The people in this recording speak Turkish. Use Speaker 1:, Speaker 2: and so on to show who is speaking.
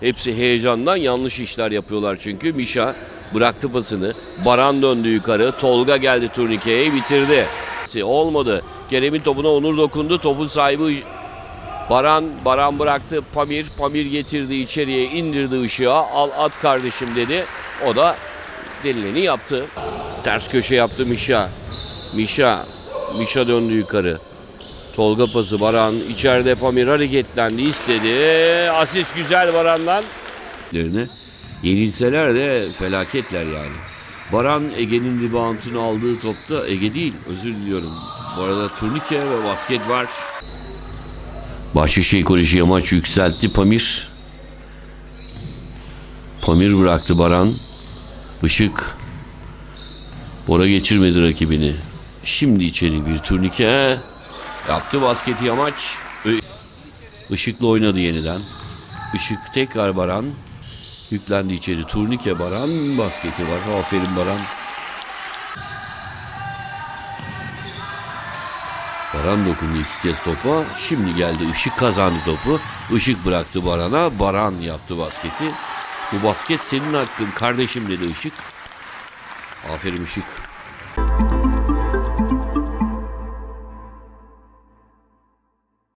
Speaker 1: Hepsi heyecandan yanlış işler yapıyorlar çünkü. Mişa bıraktı pasını. Baran döndü yukarı. Tolga geldi turnikeye bitirdi. Olmadı. Kerem'in topuna Onur dokundu. Topun sahibi Baran, Baran bıraktı. Pamir, Pamir getirdi içeriye indirdi ışığa. Al at kardeşim dedi. O da denileni yaptı. Ters köşe yaptı Mişa. Mişa, Mişa döndü yukarı. Tolga pası Baran içeride Pamir hareketlendi istedi. Asist güzel Baran'dan. Yenilseler de felaketler yani. Baran Ege'nin reboundunu aldığı topta Ege değil özür diliyorum. Bu arada turnike ve basket var. Bahçeşehir Koleji'ye maç yükseltti Pamir. Pamir bıraktı Baran. Işık. Bora geçirmedi rakibini. Şimdi içeri bir turnike. Yaptı basketi yamaç. I- Işıkla oynadı yeniden. Işık tekrar Baran. Yüklendi içeri. Turnike Baran. Basketi var. Aferin Baran. Baran dokundu iki kez topa. Şimdi geldi Işık kazandı topu. Işık bıraktı Baran'a. Baran yaptı basketi. Bu basket senin hakkın kardeşim dedi Işık. Aferin Işık.